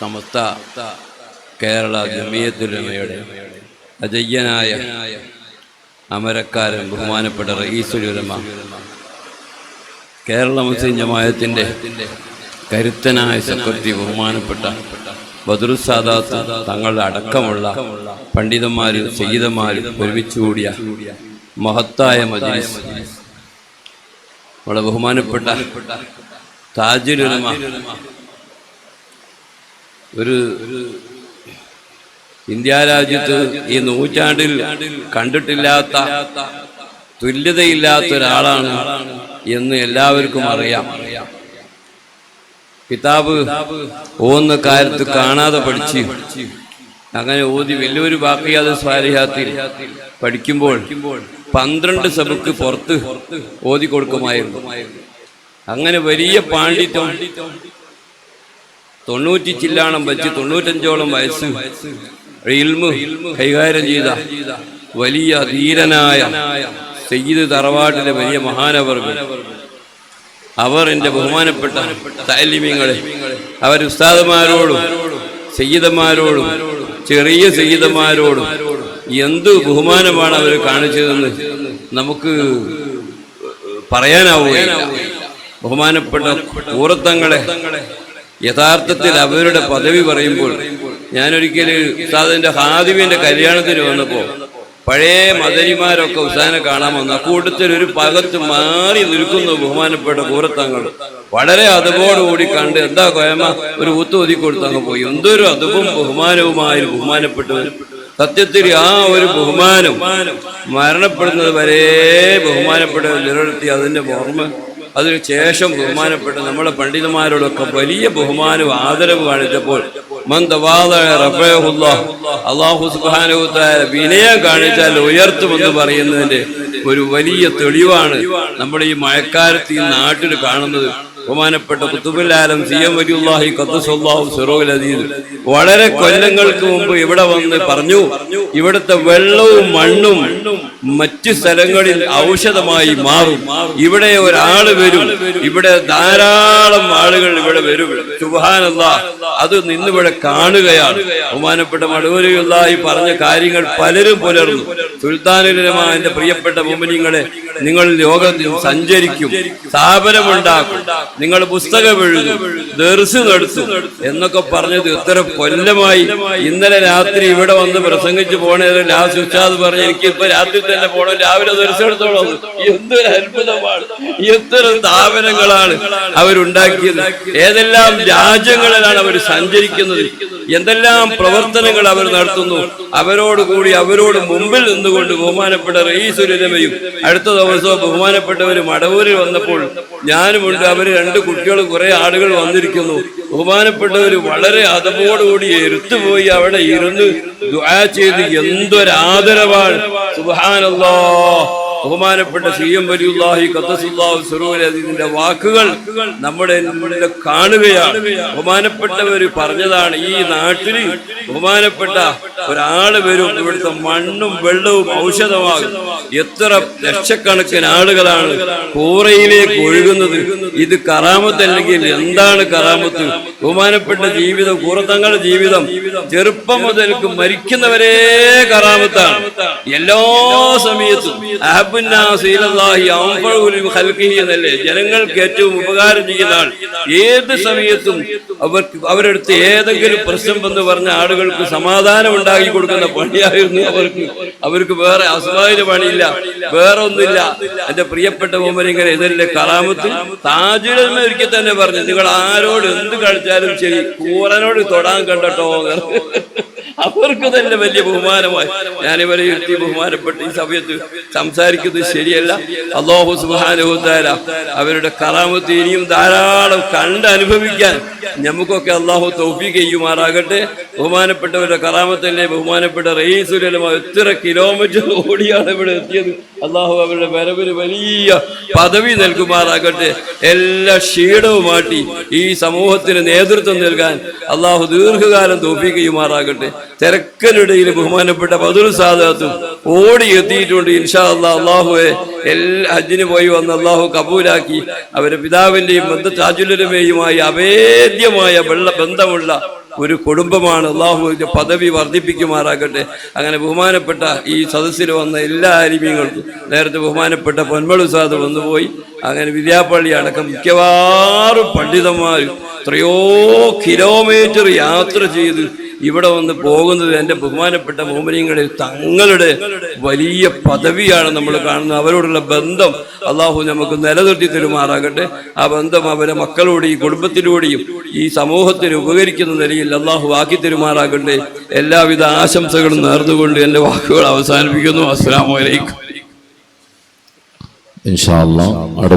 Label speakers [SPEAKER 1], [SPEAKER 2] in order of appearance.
[SPEAKER 1] സമസ്ത കേരള ജമിയത്തുലമയുടെ അജയ്യനായ അമരക്കാരൻ ബഹുമാനപ്പെട്ട റയീസുലുലമ കേരള മുസ്ലിം ജമായത്തിന്റെ കരുത്തനായ സെക്രട്ടറി ബഹുമാനപ്പെട്ട ബദറുസാദാത്ത് തങ്ങളുടെ അടക്കമുള്ള പണ്ഡിതന്മാരും സയ്യിദന്മാരും ഒരുമിച്ച് കൂടിയ മഹത്തായ മജ്ലിസ്. വളരെ ബഹുമാനപ്പെട്ട താജുലുലമ. ഒരു ഇന്ത്യ രാജ്യത്ത് ഈ നൂറ്റാണ്ടിൽ കണ്ടിട്ടില്ലാത്ത തുല്യതയില്ലാത്ത ഒരാളാണ് എന്ന് എല്ലാവർക്കും അറിയാം. കിതാബ് ഓന്ന കാലത്ത് കാണാതെ പഠിച്ച് അങ്ങനെ ഓതി വലിയൊരു ബാക്കിയാതെ സ്വാലിഹാത്തിൽ പഠിക്കുമ്പോൾ പന്ത്രണ്ട് സബുക്ക് പുറത്ത് ഓതി കൊടുക്കുമായിരുന്നു അങ്ങനെ വലിയ പാണ്ഡിത്യം തൊണ്ണൂറ്റി ചില്ലാണം വെച്ച് തൊണ്ണൂറ്റഞ്ചോളം വയസ്സ് കൈകാര്യം ചെയ്ത വലിയ ധീരനായ സയ്യിദ് തറവാട്ടിലെ വലിയ മഹാനവർ അവർ എന്റെ ബഹുമാനപ്പെട്ട താലിമ്യങ്ങളെ അവർ ഉസ്താദന്മാരോടും സയ്യിദന്മാരോടും ചെറിയ സെയ്തന്മാരോടും എന്ത് ബഹുമാനമാണ് അവർ കാണിച്ചതെന്ന് നമുക്ക് പറയാനാവുകയില്ല. ബഹുമാനപ്പെട്ട ഊറത്തങ്ങളെ യഥാർത്ഥത്തിൽ അവരുടെ പദവി പറയുമ്പോൾ ഞാനൊരിക്കലും ഉസ്താദിന്റെ ഹാദിമിന്റെ കല്യാണത്തിന് വന്നപ്പോ പഴയ മദരിമാരൊക്കെ ഉസ്താദിനെ കാണാൻ വന്ന. കൂട്ടത്തിൽ ഒരു പകത്ത് മാറി നിൽക്കുന്നു ബഹുമാനപ്പെട്ട പൂരത്തങ്ങൾ വളരെ അതപോടുകൂടി കണ്ട് എന്താ കോയമ്മ ഒരു ഊത്ത് ഒതുക്കി കൊടുത്ത് അങ്ങ് പോയി. എന്തൊരു അതുവും ബഹുമാനവുമായ ബഹുമാനപ്പെട്ടു സത്യത്തിൽ ആ ഒരു ബഹുമാനം മരണപ്പെടുന്നത് വരെ ബഹുമാനപ്പെട്ട നിലനിർത്തി അതിന്റെ ഓർമ്മ അതിനു ശേഷം ബഹുമാനപ്പെട്ട നമ്മുടെ പണ്ഡിതന്മാരോടൊക്കെ വലിയ ബഹുമാനവും ആദരവ് കാണിച്ചപ്പോൾ വിനയം കാണിച്ചാൽ ഉയർത്തുമെന്ന് പറയുന്നതിന്റെ ഒരു വലിയ തെളിവാണ് നമ്മുടെ ഈ മഴക്കാലത്ത് ഈ നാട്ടിൽ കാണുന്നത്. ബഹുമാനപ്പെട്ട കുത്തുബുല്ലാലം സി എം വലിയുല്ലാഹി ഖദ്ദസുല്ലാഹു സിറോൽ അദീദ് വളരെ കൊല്ലങ്ങൾക്ക് മുമ്പ് ഇവിടെ വന്ന് പറഞ്ഞു ഇവിടുത്തെ വെള്ളവും മണ്ണും മറ്റു സ്ഥലങ്ങളിൽ ഔഷധമായി മാറും. ഇവിടെ ഒരാൾ വരും. ഇവിടെ ധാരാളം ആളുകൾ ഇവിടെ വരും. സുബാനല്ല അത് നിന്നിവിടെ കാണുകയാണ്. ബഹുമാനപ്പെട്ട മടവൂരിയുള്ളായി പറഞ്ഞ കാര്യങ്ങൾ പലരും പുലർന്നു. സുൽത്താനുലമ എന്റെ പ്രിയപ്പെട്ട മുമ്പനിങ്ങളെ നിങ്ങൾ ലോകത്തിൽ സഞ്ചരിക്കും സ്ഥാപനമുണ്ടാക്കും നിങ്ങൾ പുസ്തകം എഴുതും ദർസ് നടത്തും എന്നൊക്കെ പറഞ്ഞത് ഇത്ര കൊല്ലമായി. ഇന്നലെ രാത്രി ഇവിടെ വന്ന് പ്രസംഗിച്ചു പോണത് ലാസ്റ്റ് ഉസ്താദ് പറഞ്ഞു എനിക്ക് ഇപ്പൊ രാത്രി തന്നെ പോണോ രാവിലെ ദർസ് എടുത്തോളാം എന്തൊരു അത്ഭുതമാണ്. എത്ര സ്ഥാപനങ്ങളാണ് അവരുണ്ടാക്കിയത്. ഏതെല്ലാം രാജ്യങ്ങളിലാണ് അവർ സഞ്ചരിക്കുന്നത്? എന്തെല്ലാം പ്രവർത്തനങ്ങൾ അവർ നടത്തുന്നു? അവരോട് കൂടി അവരോട് മുമ്പിൽ നിന്നുകൊണ്ട് ബഹുമാനപ്പെട്ട റയീസുരമയും അടുത്ത ദിവസവും ബഹുമാനപ്പെട്ടവർ മടവൂരിൽ വന്നപ്പോൾ ഞാനുമുണ്ട്. അവർ രണ്ട് കുട്ടികൾ കുറെ ആളുകൾ വന്നിരിക്കുന്നു. ബഹുമാനപ്പെട്ടവർ വളരെ അതപോടുകൂടി എരുത്തുപോയി അവിടെ ഇരുന്ന് ദുആ ചെയ്ത് എന്തൊരാദരവാണ്. സുബാനല്ലോ ബഹുമാനപ്പെട്ട സി എം വലിയുല്ലാഹി കത്തസുല്ലാഹു സുറൂരതിന്റെ വാക്കുകൾ നമ്മുടെ നമ്മുടെ കാണുകയാണ്. ബഹുമാനപ്പെട്ടവര് പറഞ്ഞതാണ് ഈ നാട്ടിൽ ബഹുമാനപ്പെട്ട ഒരാൾ വരും ഇവിടുത്തെ മണ്ണും വെള്ളവും ഔഷധമാകും. എത്ര ലക്ഷക്കണക്കിന് ആളുകളാണ് കൂറയിലേക്ക് ഒഴുകുന്നത്. ഇത് കറാമത്തല്ലെങ്കിൽ എന്താണ് കറാമത്ത്? ബഹുമാനപ്പെട്ട ജീവിതം കൂറത്തങ്ങളുടെ ജീവിതം ചെറുപ്പം മുതൽക്ക് മരിക്കുന്നവരെ കറാമത്താണ്. എല്ലാ സമയത്തും എന്നല്ലേ? ജനങ്ങൾക്ക് ഏറ്റവും ഉപകാരം ചെയ്യുന്ന ആൾ ഏത് സമയത്തും അവർക്ക് അവരെടുത്ത് ഏതെങ്കിലും പ്രശ്നം എന്ന് പറഞ്ഞ ആളുകൾക്ക് സമാധാനം ഉണ്ടാക്കി കൊടുക്കുന്ന പണിയായിരുന്നു അവർക്ക്. അവർക്ക് വേറെ അസുഖായ പണിയില്ല. വേറെ ഒന്നുമില്ല. എന്റെ പ്രിയപ്പെട്ട മോമനിങ്ങനെ ഇതിന്റെ കലാമത്തിൽ താജിലെന്ന് ഒരിക്കൽ തന്നെ പറഞ്ഞു. നിങ്ങൾ ആരോട് എന്ത് കഴിച്ചാലും ശരി കൂറനോട് തൊടാൻ കണ്ടട്ടോ അവർക്ക് തന്നെ വലിയ ബഹുമാനമായി. ഞാനിവരെ ഇരുത്തി ബഹുമാനപ്പെട്ട് ഈ സമയത്ത് സംസാരിക്കുന്നത് ശരിയല്ല. അള്ളാഹു സുബാനുഹുദ്ദാര അവരുടെ കറാമത്ത് ഇനിയും ധാരാളം കണ്ട് അനുഭവിക്കാൻ നമുക്കൊക്കെ അള്ളാഹു തൗഫീഖ് ചെയ്യുമാറാകട്ടെ. ബഹുമാനപ്പെട്ടവരുടെ കറാമത്തല്ലേ? ബഹുമാനപ്പെട്ട റയീസുലമ എത്ര കിലോമീറ്റർ ഓടിയാണ് ഇവിടെ എത്തിയത്? അള്ളാഹു അവരുടെ വരവിന് വലിയ പദവി നൽകുമാറാകട്ടെ. എല്ലാ ക്ഷീണവും മാറ്റി ഈ സമൂഹത്തിന് നേതൃത്വം നൽകാൻ അള്ളാഹു ദീർഘകാലം തോപ്പിക്കുകയുമാറാകട്ടെ തിരക്കനിടയിൽ ബഹുമാനപ്പെട്ട ബദുൽ സാദാത്തും ഓടി എത്തിയിട്ടുണ്ട് ഇൻഷാ അല്ലാ അള്ളാഹുവെ എല്ലാ ഹജ്ജിന് പോയി വന്ന് അള്ളാഹു കബൂലാക്കി. അവരെ പിതാവിന്റെയും ബന്ധ താജുലരുമേയുമായി അവേദ്യമായ വെള്ള ബന്ധമുള്ള ഒരു കുടുംബമാണ് അള്ളാഹുവിന്റെ പദവി വർദ്ധിപ്പിക്കുമാറാകട്ടെ. അങ്ങനെ ബഹുമാനപ്പെട്ട ഈ സദസ്സിൽ വന്ന എല്ലാ അരിമീങ്ങൾക്കും നേരത്തെ ബഹുമാനപ്പെട്ട പൊന്മളു സാദ് വന്നുപോയി. അങ്ങനെ വിദ്യാപള്ളി അടക്കം മിക്കവാറും പണ്ഡിതന്മാരും എത്രയോ കിലോമീറ്റർ യാത്ര ചെയ്ത്. ഇവിടെ വന്ന് പോകുന്നത് എന്റെ ബഹുമാനപ്പെട്ട മോമിനിയങ്ങളിൽ തങ്ങളുടെ വലിയ പദവിയാണ് നമ്മൾ കാണുന്നത്. അവരോടുള്ള ബന്ധം അള്ളാഹു നമുക്ക് നിലനിർത്തി തരുമാറാകട്ടെ. ആ ബന്ധം അവരെ മക്കളോട് ഈ കുടുംബത്തിലൂടെയും ഈ സമൂഹത്തിന് ഉപകരിക്കുന്ന നിലയിൽ അള്ളാഹു ആക്കി തരുമാറാകട്ടെ. എല്ലാവിധ ആശംസകളും നേർന്നുകൊണ്ട് എന്റെ വാക്കുകൾ അവസാനിപ്പിക്കുന്നു. അസ്സാം വലൈക്കും
[SPEAKER 2] ഇൻഷാ അല്ലാ